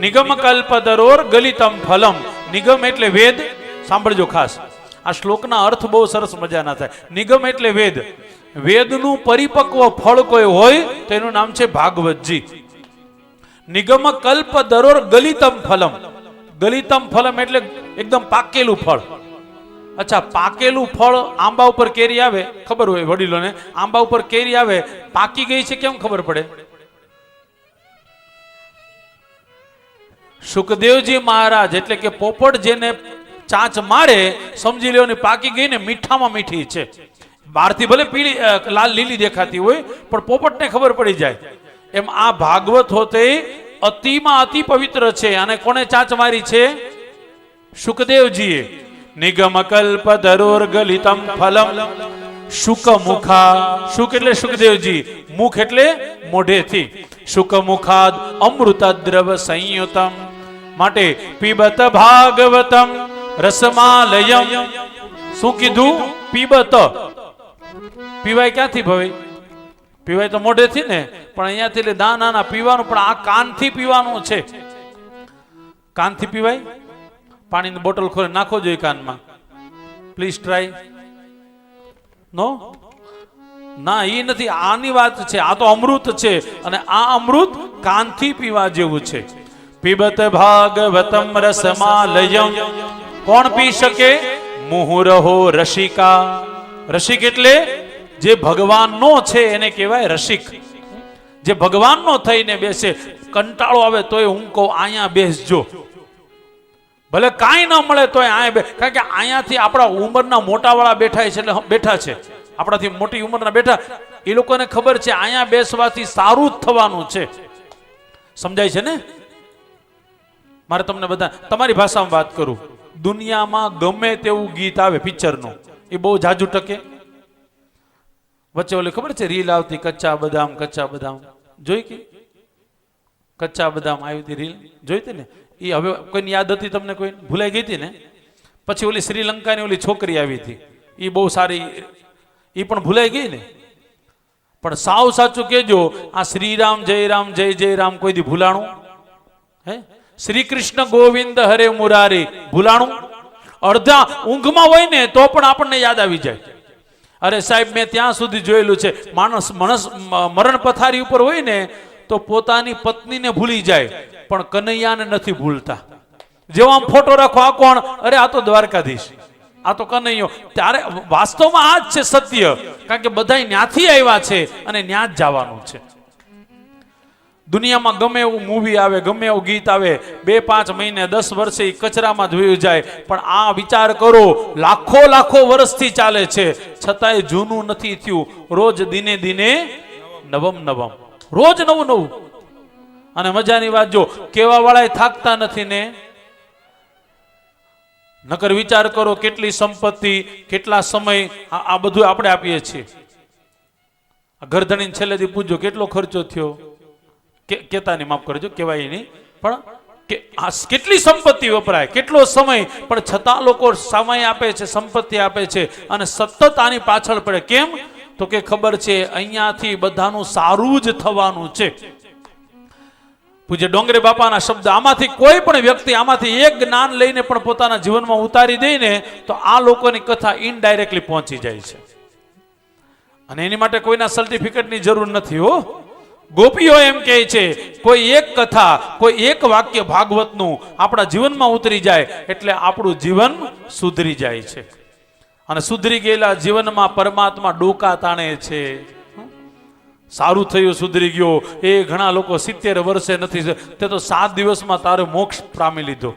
નિગમ કલ્પદરોર ગલિતમ ફલમ. નિગમ એટલે વેદ, સાંભળજો ખાસ. આ શ્લોકના અર્થ બહુ સરસ મજાના થાય. નિગમ એટલે વેદ. વેદનું પરિપક્વ ફળ કોઈ હોય તો એનું નામ છે ભાગવતજી. નિગમ કલ્પ દરોર ગલિતમ ફલમ. ગલિતમ ફલમ એટલે એકદમ પાકેલું ફળ. અચ્છા, પાકેલું ફળ આંબા ઉપર કેરી આવે? ખબર હોય વડીલોને. આંબા ઉપર કેરી આવે, પાકી ગઈ છે કેમ ખબર પડે? સુખદેવજી મહારાજ, એટલે કે પોપટ જેને ચાંચ મારે, સમજી લ્યો પાકી ગઈ ને મીઠામાં મીઠી છે. બહારથી ભલે પીળી લાલ લીલી દેખાતી હોય, પણ પોપટને ખબર પડી જાય. એમ આ ભાગવત હોતે અતિમાં અતિ પવિત્ર છે. અને કોને ચાંચ મારી છે? સુખદેવજીએ. નિગમ કલ્પ ધરોર ગલિતમ ફલમ. શુક મુખા શુક એટલે સુખદેવજી, મુખ એટલે મોઢેથી. શુક મુખાદ અમૃત દ્રવ સંયુતમ. માટે પીબત ભાગવતમ રસમાલયમ. શું કીધું? પીબત. પીવાય ક્યાંથી ભવે? પીવાય તો મોઢેથી ને, પણ અહીંયાથી એટલે ના ના ના પીવાનું, પણ આ કાનથી પીવાનું છે. કાનથી પીવાય? પાણીની બોટલ ખોલી, નાખો જોઈએ કાનમાં. પ્લીઝ ટ્રાય નો ના એ નથી. આની વાત છે. આ તો અમૃત છે. અને આ અમૃત કાનથી પીવા જેવું છે. પીબત ભાગવતમ રસમાલયમ. કોણ પી શકે? મુહુરહો રસિકા. રસિક એટલે જે ભગવાનનો છે, એને કહેવાય રસિક. જે ભગવાનનો થઈને બેસે, કંટાળો આવે તોય હું કહું, અહીંયા બેસજો. ભલે કાંઈ ન મળે તોય અહીંયા બે, કારણ કે અહીંયાથી આપણા ઉંમરના મોટાવાળા બેઠા છે એટલે બેઠા છે. આપણાથી મોટી ઉંમરના બેઠા, એ લોકોને ખબર છે, અહીંયા બેસવાથી સારું જ થવાનું છે. સમજાય છે ને? મારે તમને બધા તમારી ભાષામાં વાત કરું. દુનિયામાં ગમે તેવું ગીત આવે, પિક્ચરનું. એ બહુ જાજુ ટકે. વચ્ચે ઓલી ખબર છે, રીલ આવતી, કચ્ચા બદામ કચ્ચા બદામ. જોઈ કે? કચ્ચા બદામ આવી હતી રીલ. જોઈ હતી ને? એ હવે કોઈની યાદ હતી તમને કોઈ? ભૂલાઈ ગઈ હતી ને? પછી ઓલી શ્રીલંકાની ઓલી છોકરી આવી હતી. એ બહુ સારી એ પણ ભૂલાઈ ગઈ ને? પણ સાવ સાચું કેજો આ શ્રીરામ જય રામ, જય જય રામ, કોઈ દી ભૂલાણું? હે? શ્રી કૃષ્ણ ગોવિંદ હરે મુરારી. ભૂલાણું? અડધા ઊંઘમાં હોય ને તો પણ આપણને યાદ આવી જાય. અરે સાહેબ, મેં ત્યાં સુધી જોયેલું છે. માણસ માણસ મરણ પથારી ઉપર હોય ને તો પોતાની પત્નીને ભૂલી જાય, પણ કનૈયાને નથી ભૂલતા. જેવો આમ ફોટો રાખો આ કોણ? અરે આ તો દ્વારકાધીશ. આ તો કનૈયો. ત્યારે વાસ્તવમાં આ જ છે સત્ય. કારણ કે બધા ન્યાથી આવ્યા છે અને ન્યા જ જવાનું છે. દુનિયામાં ગમે એવું મૂવી આવે, ગમે એવું ગીત આવે, બે પાંચ મહિને, દસ વર્ષે કચરામાં જોયું જાય. પણ આ વિચાર કરો, લાખો લાખો વર્ષથી ચાલે છે. છતાંય જૂનું નથી થયું. રોજ દિને દિને નવમ નવમ. રોજ નવું નવું. અને મજાની વાત જો કેવા વાળાએ થાકતા નથી ને. નકર વિચાર કરો કેટલી સંપત્તિ, કેટલા સમય, આ બધું આપણે આપીએ છીએ. આ ગરધણીને છેલ્લેથી પૂછજો, કેટલો ખર્ચો થયો? કે કેતાની માફ કરજો કહેવાય નહીં પણ કે આ કેટલી સંપત્તિ વપરાય, કેટલો સમય, પણ છતાં લોકો સમય આપે છે, સંપત્તિ આપે છે અને સતત આની પાછળ પડે. કેમ? તો કે ખબર છે, અહીંયાથી બધાનું સારું જ થવાનું છે. પૂજ્ય ડોંગરે બાપાના શબ્દ, આમાંથી કોઈ પણ વ્યક્તિ આમાંથી એક જ્ઞાન લઈને પણ પોતાના જીવનમાં ઉતારી દઈને તો આ લોકોની કથા ઇનડાયરેક્ટલી પહોંચી જાય છે. અને એની માટે કોઈના સર્ટિફિકેટની જરૂર નથી હો. ગોપીઓ એમ કહે છે, કોઈ એક કથા, કોઈ એક વાક્ય ભાગવતનું આપણા જીવનમાં ઉતરી જાય એટલે આપણું જીવન સુધરી જાય છે. અને સુધરી ગયેલા જીવનમાં પરમાત્મા ડોકા તાણે છે. સારું થયું સુધરી ગયો. એ ઘણા લોકો સિત્તેર વર્ષે નથી, તે તો સાત દિવસમાં તારે મોક્ષ પામી લીધો?